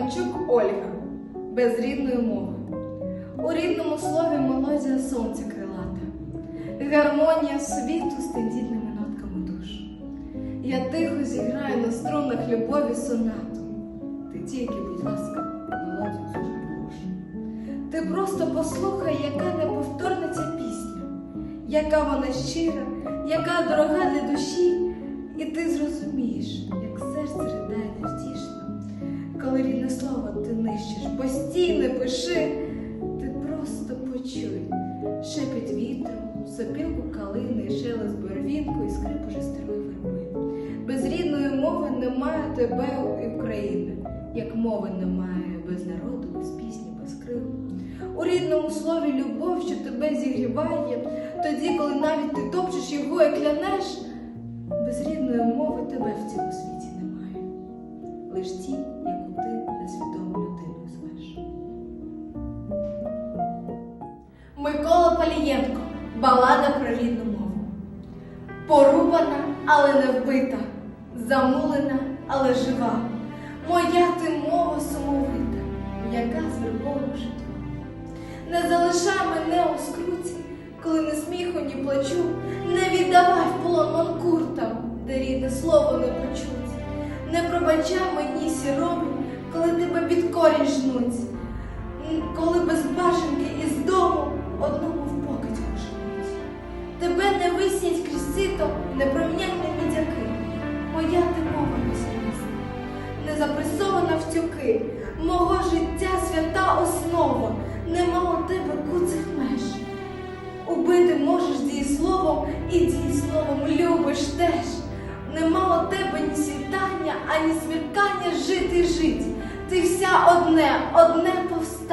Романчук Ольга без рідної мови. У рідному слові мелодія сонця крилата, гармонія світу з тендітними нотками душ. Я тихо зіграю на струнах любові сонату. Ти тільки, будь ласка, мелодію зажуруш. Ти просто послухай, яка неповторна ця пісня, яка вона щира, яка дорога для душі, і ти зрозумієш, постійно пиши, ти просто почуй шепіт вітру, сопілку калини, шелест барвінку і скрипу жестерої верби. Без рідної мови немає тебе і України, як мови немає без народу, без пісні, без крил. У рідному слові любов, що тебе зігріває, тоді, коли навіть ти топчеш його і клянеш, без рідної мови тебе в цьому світі немає. Лиш ті, Микола Палієнко. Балада про рідну мову. Порубана, але не вбита, замулена, але жива. Моя ти мова сумовита, яка з вербового житва. Не залишай мене у скруті, коли не сміху, ні плачу, не віддавай в полон манкуртам, де рідне слово не почуть. Не пробачай мені сіромі, коли тебе під корінь жнуть, Виснять крізь сито, не промінять мідяки. Моя ти мова безслізна, не запресована в тюки. Мого життя свята основа, нема у тебе куцих меж. Убити можеш дієсловом і дієсловом любиш теж. Нема у тебе ні світання, ані смеркання жити жить. Ти вся одне, одне повстання,